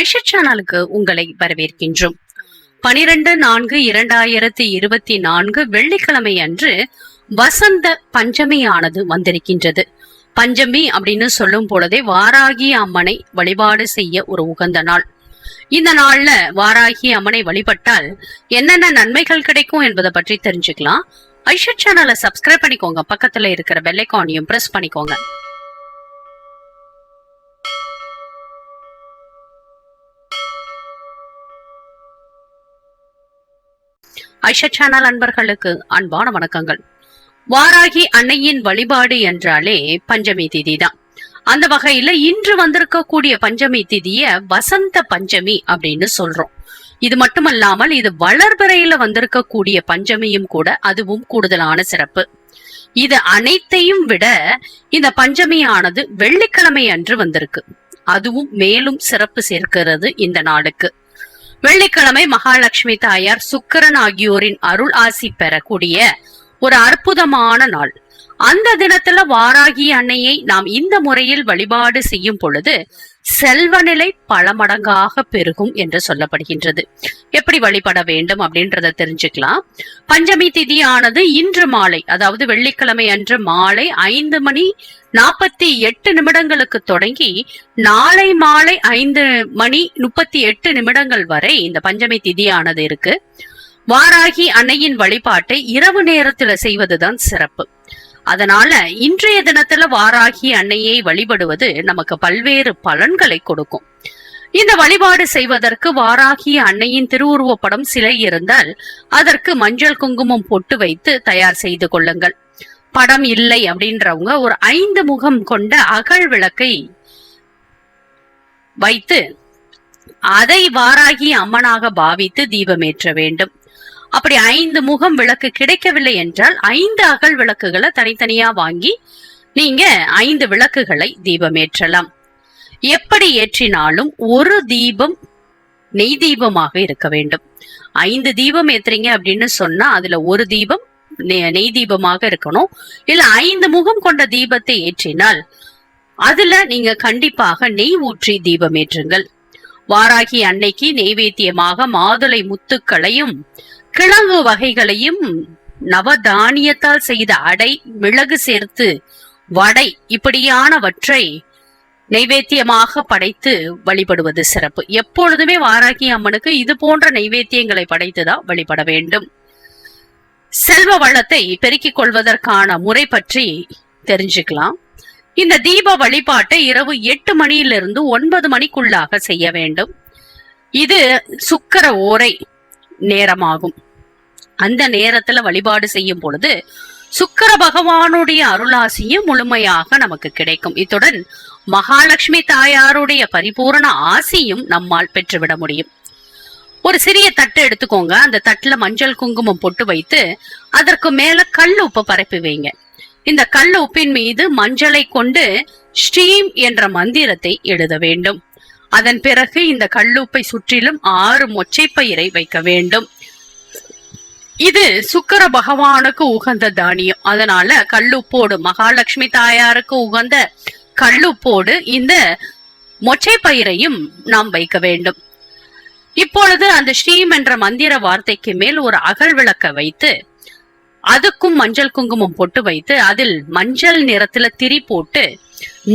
ஐஷா சேனலுக்கு உங்களை வரவேற்கின்றோம். பனிரெண்டு நான்கு இரண்டாயிரத்தி இருபத்தி நான்கு வெள்ளிக்கிழமை அன்று வசந்த பஞ்சமியானது வந்திருக்கின்றது. பஞ்சமி அப்படின்னு சொல்லும் பொழுதே வாராகி அம்மனை வழிபாடு செய்ய ஒரு உகந்த நாள். இந்த நாள்ல வாராகி அம்மனை வழிபட்டால் என்னென்ன நன்மைகள் கிடைக்கும் என்பதை பற்றி தெரிஞ்சுக்கலாம். ஐஷா சேனலை சப்ஸ்கிரைப் பண்ணிக்கோங்க. பக்கத்துல இருக்கிற பெல்லைக்கானையும் பிரஸ் பண்ணிக்கோங்க. ஐஷா சேனல் அன்பர்களுக்கு அன்பான வணக்கங்கள். வாராகி அன்னையின் வழிபாடு என்றாலே பஞ்சமி திதி தான் அந்த வகையில இன்று வந்திருக்கக்கூடிய பஞ்சமி திதிய வசந்த பஞ்சமி அப்படின்னு சொல்றோம். இது மட்டுமல்லாமல் இது வளர்பிறையில வந்திருக்கக்கூடிய பஞ்சமியும் கூட அதுவும் கூடுதலான சிறப்பு. இது அனைத்தையும் விட இந்த பஞ்சமியானது வெள்ளிக்கிழமை அன்று வந்திருக்கு. அதுவும் மேலும் சிறப்பு சேர்க்கிறது இந்த நாளுக்கு. வெள்ளிக்கிழமை மகாலட்சுமி தாயார் சுக்கிரன் ஆகியோரின் அருள் ஆசி பெறக்கூடிய ஒரு அற்புதமான நாள். அந்த தினத்துல வாராகி அன்னையை நாம் இந்த முறையில் வழிபாடு செய்யும் பொழுது செல்வநிலை பல மடங்காக பெருகும் என்று சொல்லப்படுகின்றது. எப்படி வழிபட வேண்டும் அப்படின்றத தெரிஞ்சுக்கலாம். பஞ்சமி திதியானது இன்று மாலை அதாவது வெள்ளிக்கிழமை அன்று மாலை ஐந்து மணி நாற்பத்தி எட்டு நிமிடங்களுக்கு தொடங்கி நாளை மாலை ஐந்து மணி முப்பத்தி எட்டு நிமிடங்கள் வரை இந்த பஞ்சமி திதியானது இருக்கு. வாராகி அன்னையின் வழிபாட்டை இரவு நேரத்துல செய்வதுதான் சிறப்பு. அதனால இன்றைய தினத்துல வாராகி அன்னையை வழிபடுவது நமக்கு பல்வேறு பலன்களை கொடுக்கும். இந்த வழிபாடு செய்வதற்கு வாராகி அன்னையின் திருவுருவப்படம் சிலை இருந்தால் அதற்கு மஞ்சள் குங்குமம் பொட்டு வைத்து தயார் செய்து கொள்ளுங்கள். படம் இல்லை அப்படின்றவங்க ஒரு ஐந்து முகம் கொண்ட அகல் விளக்கை வைத்து அதை வாராகி அம்மனாக பாவித்து தீபமேற்ற வேண்டும். அப்படி ஐந்து முகம் விளக்கு கிடைக்கவில்லை என்றால் ஐந்து அகல் விளக்குகளை தனித்தனியா வாங்கி நீங்க ஐந்து விளக்குகளை தீபமேற்றலாம். எப்படி ஏற்றினாலும் ஒரு தீபம் நெய் தீபமாக இருக்க வேண்டும். ஐந்து தீபம் ஏத்துறீங்க அப்படின்னு சொன்னா அதுல ஒரு தீபம் நெ- நெய் தீபமாக இருக்கணும். இல்ல ஐந்து முகம் கொண்ட தீபத்தை ஏற்றினால் அதுல நீங்க கண்டிப்பாக நெய் ஊற்றி தீபம் ஏற்றுங்கள் வாராகி அன்னைக்கு நெய்வேத்தியமாக மாதுளை முத்துக்களையும் கிழங்கு வகைகளையும் நவதானியத்தால் செய்த அடை மிளகு சேர்த்து வடை இப்படியானவற்றை நைவேத்தியமாக படைத்து வழிபடுவது சிறப்பு. எப்பொழுதுமே வாராகி அம்மனுக்கு இது போன்ற நைவேத்தியங்களை படைத்துதான் வழிபட வேண்டும். செல்வ வளத்தை பெருக்கிக் கொள்வதற்கான முறை பற்றி தெரிஞ்சுக்கலாம். இந்த தீப வழிபாட்டை இரவு எட்டு மணியிலிருந்து ஒன்பது மணிக்குள்ளாக செய்ய வேண்டும். இது சுக்கர ஓரை நேரமாகும். அந்த நேரத்துல வழிபாடு செய்யும் பொழுது சுக்கர பகவானுடைய அருளாசியும் முழுமையாக நமக்கு கிடைக்கும். இத்துடன் மகாலட்சுமி தாயாருடைய பரிபூரண ஆசியும் நம்மால் பெற்றுவிட முடியும். ஒரு சிறிய தட்டு எடுத்துக்கோங்க. அந்த தட்டுல மஞ்சள் குங்குமம் பொட்டு வைத்து அதற்கு மேல கல் உப்பை பரப்பி வைங்க. இந்த கல் உப்பின் மீது மஞ்சளை கொண்டு ஸ்ரீம் என்ற மந்திரத்தை எழுத வேண்டும். அதன் பிறகு இந்த கல்லுப்பை சுற்றிலும் ஆறு மொச்சைப்பயிரை வைக்க வேண்டும். இது சுக்கர பகவானுக்கு உகந்த தானியம். அதனால கல்லுப்போடு மகாலட்சுமி தாயாருக்கு உகந்த கல்லுப்போடு இந்த மொச்சைப்பயிரையும் நாம் வைக்க வேண்டும். இப்பொழுது அந்த ஸ்ரீம் என்ற மந்திர வார்த்தைக்கு மேல் ஒரு அகல் விளக்க வைத்து அதுக்கும் மஞ்சள் குங்குமம் பொட்டு வைத்து அதில் மஞ்சள் நிறத்துல திரி போட்டு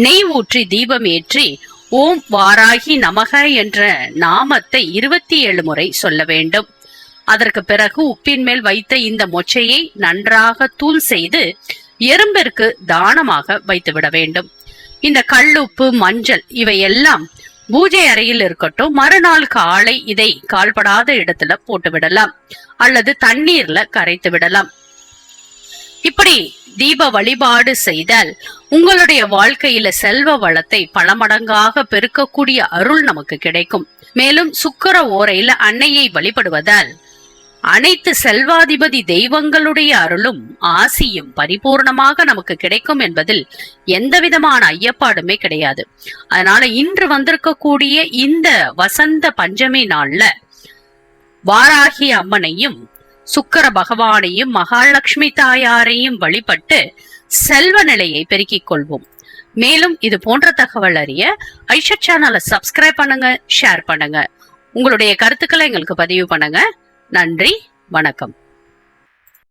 நெய் ஊற்றி தீபம் ஏற்றி ஓம் வாராகி நமக என்ற நாமத்தை இருபத்தி ஏழு முறை சொல்ல வேண்டும். அதற்கு பிறகு உப்பின் மேல் வைத்த இந்த மொச்சையை நன்றாக தூள் செய்து எறும்பிற்கு தானமாக வைத்துவிட வேண்டும். இந்த கல்லுப்பு மஞ்சள் இவையெல்லாம் பூஜை அறையில் இருக்கட்டும் மறுநாள் காலை இதை கால்படாத இடத்துல போட்டு விடலாம் அல்லது தண்ணீர்ல கரைத்து விடலாம் இப்படி தீப வழிபாடு செய்தால். உங்களுடைய வாழ்க்கையில செல்வ வளத்தை பல மடங்காக பெருக்கக்கூடிய அருள் நமக்கு கிடைக்கும். மேலும் சுக்கர ஓரையில அன்னையை வழிபடுவதால் அனைத்து செல்வாதிபதி தெய்வங்களுடைய அருளும் ஆசியும் பரிபூர்ணமாக நமக்கு கிடைக்கும் என்பதில் எந்த விதமான ஐயப்பாடுமே கிடையாது. அதனால இன்று வந்திருக்கக்கூடிய இந்த வசந்த பஞ்சமி நாள்ல வாராகி அம்மனையும் சுக்கர பகவானையும் மகாலட்சுமி தாயாரையும் வழிபட்டு செல்வ நிலையை பெருக்கிக் கொள்வோம். மேலும் இது போன்ற தகவல் அறிய ஐஷா சேனலை சப்ஸ்கிரைப் பண்ணுங்க ஷேர் பண்ணுங்க. உங்களுடைய கருத்துக்களை எங்களுக்கு பதிவு பண்ணுங்க. நன்றி வணக்கம்.